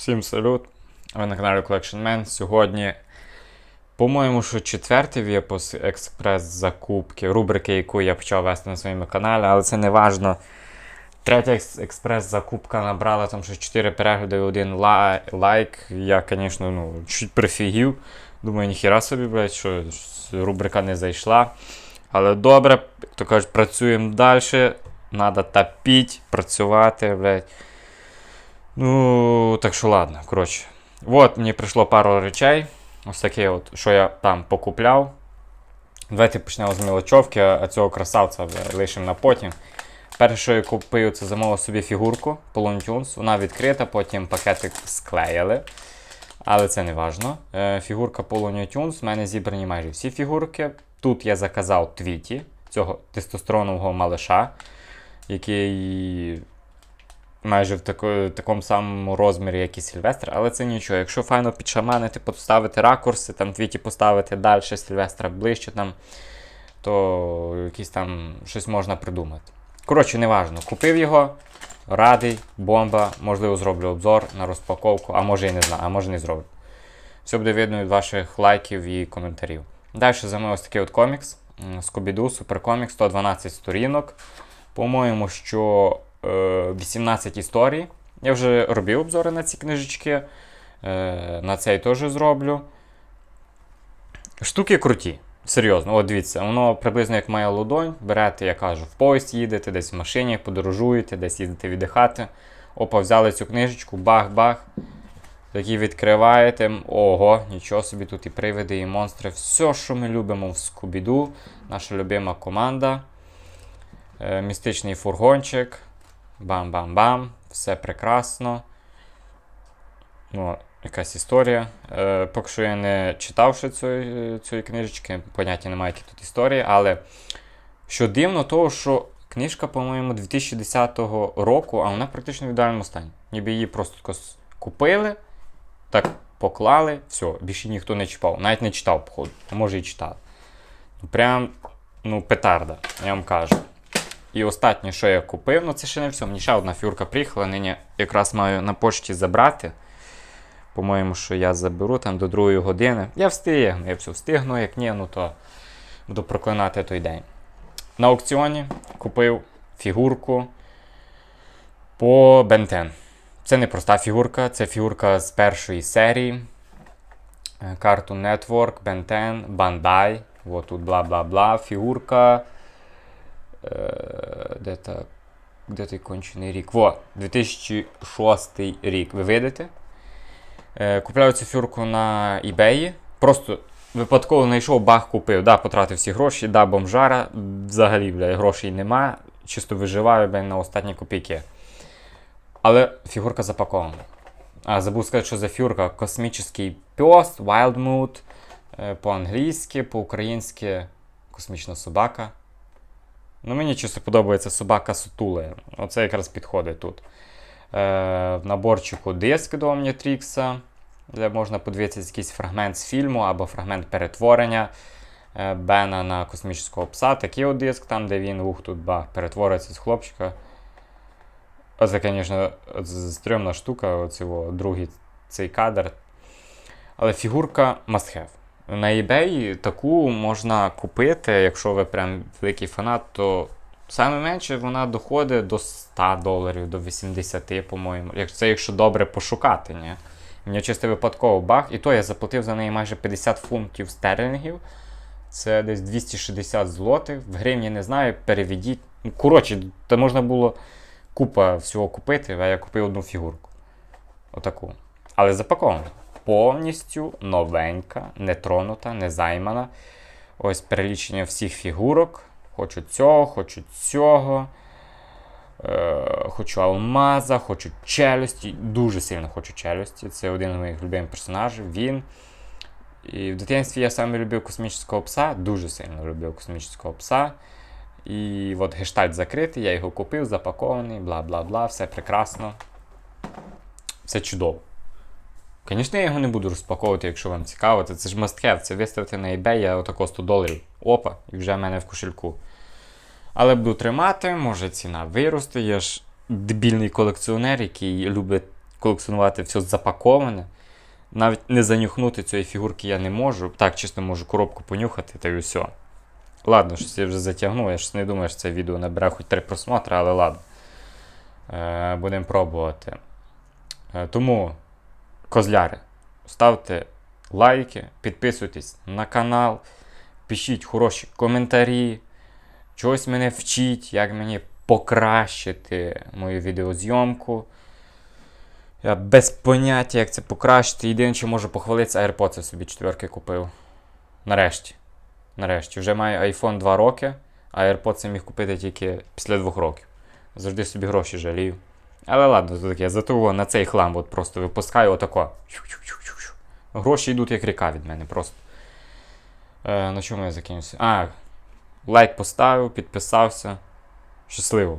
Всім салют! Ви на каналі Collection Man. Сьогодні, по-моєму, що четвертий випуск експрес-закупки, рубрики, яку я почав вести на своєму каналі, але це не важно. Третя експрес-закупка набрала там щось 4 перегляди і один ла- лайк. Я, звісно, ну, чуть прифігів. Думаю, ніхіра собі, блядь, що рубрика не зайшла. Але добре, то кажуть, працюємо далі. Надо топіть, працювати, блядь. Ну, так що ладно, коротше. От мені прийшло пару речей. Ось таке, от, що я там покупляв. Давайте почнемо з мілочовки, а цього красавця лишимо на потім. Перше, що я купив, це замовив собі фігурку Polon Tunes. Вона відкрита, потім пакетик склеїли. Але це не важно. Е, фігурка Polon Tunes. В мене зібрані майже всі фігурки. Тут я заказав твіті цього тестостеронового малиша, який майже в тако, такому самому розмірі, як і Сільвестр, але це нічого. Якщо файно підшаманити, поставити ракурси, там твіті поставити далі Сільвестра ближче, там, то якісь там щось можна придумати. Коротше, неважно. Купив його, радий, бомба, можливо, зроблю обзор на розпаковку, а може і не знаю, а може не зроблю. Все буде видно від ваших лайків і коментарів. Далі замовив ось такий от комікс. Скобіду, суперкомікс, 112 сторінок. По-моєму, що 18 історій. Я вже робив обзори на ці книжечки. Е, на цей теж зроблю. Штуки круті. Серйозно, от дивіться, воно приблизно як моя ладонь. Берете, я кажу, в поїзд їдете, десь в машині, подорожуєте, десь їдете віддихати. Опа, взяли цю книжечку, бах-бах. Такі відкриваєте. Ого, нічого собі тут і привиди, і монстри. Все, що ми любимо в Скубіду. Наша любима команда. Е, містичний фургончик. Бам-бам-бам. Все прекрасно. Ну, якась історія. Е, поки що я не читав ще цієї, цієї книжечки, поняття немає, які тут історії, але що дивно, того, що книжка, по-моєму, 2010 року, а вона практично в ідеальному стані. Ніби її просто купили, так поклали, все, більше ніхто не чіпав. Навіть не читав, походу. А може і читав. Прям, ну, петарда, я вам кажу. І останнє, що я купив, ну це ще не все. Мені ще одна фюрка приїхала, нині якраз маю на почті забрати. По-моєму, що я заберу там до другої години. Я встигну, я все встигну, як ні, ну то буду проклинати той день. На аукціоні купив фігурку по Бентен. Це не проста фігурка, це фігурка з першої серії. Е, Cartoon Network, Бентен, Bandai. От тут бла-бла-бла. Фігурка. Е, де, та, де той кончений рік? Во, 2006 рік. Ви видите? Е, Купляю цю фюрку на eBay. Просто випадково знайшов, бах купив. Да, потратив всі гроші, да, бомжара. Взагалі, бля, грошей нема. Чисто виживаю бля, на останні копійки. Але фігурка запакована. А, забув сказати, що за фігурка космічний пес, Wild Mood. е, По-англійськи, по-українськи космічна собака. Ну, мені чисто подобається собака Сутуле. Оце якраз підходить тут. Е, в наборчику диск до Omnitrix, де можна подивитися якийсь фрагмент з фільму або фрагмент перетворення е, Бена на космічного пса. Такий от диск, там, де він ух, тут ба, перетворюється з хлопчика. Оце, звісно, стрьомна штука, оцього, другий цей кадр. Але фігурка must have. На eBay таку можна купити, якщо ви прям великий фанат, то саме менше вона доходить до 100 доларів, до 80, по-моєму. Це якщо добре пошукати, ні? Мені чисто випадково бах, і то я заплатив за неї майже 50 фунтів стерлінгів. Це десь 260 злотих. В гривні не знаю, переведіть. Ну, коротше, то можна було купа всього купити, а я купив одну фігурку. Отаку. Але запакована. Повністю новенька, не тронута, не займана. Ось перелічення всіх фігурок. Хочу цього, хочу цього. Е, хочу алмаза, хочу челюсті. Дуже сильно хочу челюсті. Це один з моїх любимих персонажів. Він. І в дитинстві я саме любив космічного пса, дуже сильно любив космічного пса. І от гештальт закритий, я його купив, запакований, бла бла бла, все прекрасно. Все чудово. Звісно, я його не буду розпаковувати, якщо вам цікаво. Це, ж must have, це виставити на eBay, отако 100 доларів. Опа, і вже в мене в кошельку. Але буду тримати, може ціна виросте. Я ж дебільний колекціонер, який любить колекціонувати все запаковане. Навіть не занюхнути цієї фігурки я не можу. Так, чисто можу коробку понюхати та й все. Ладно, щось я вже затягнув, я ж не думаю, що це відео набере хоч три просмотри, але ладно. Е, будемо пробувати. Е, тому, козляри, ставте лайки, підписуйтесь на канал, пишіть хороші коментарі, чогось мене вчіть, як мені покращити мою відеозйомку. Я без поняття, як це покращити. Єдине, що можу похвалитися, AirPods я собі четверки купив. Нарешті. Нарешті. Вже маю iPhone 2 роки, а AirPods я міг купити тільки після 2 років. Завжди собі гроші жалію. Але ладно, то таке, зато на цей хлам от просто випускаю отако. Гроші йдуть як ріка від мене просто. Е, на чому я закінчився? А, лайк поставив, підписався. Щасливо!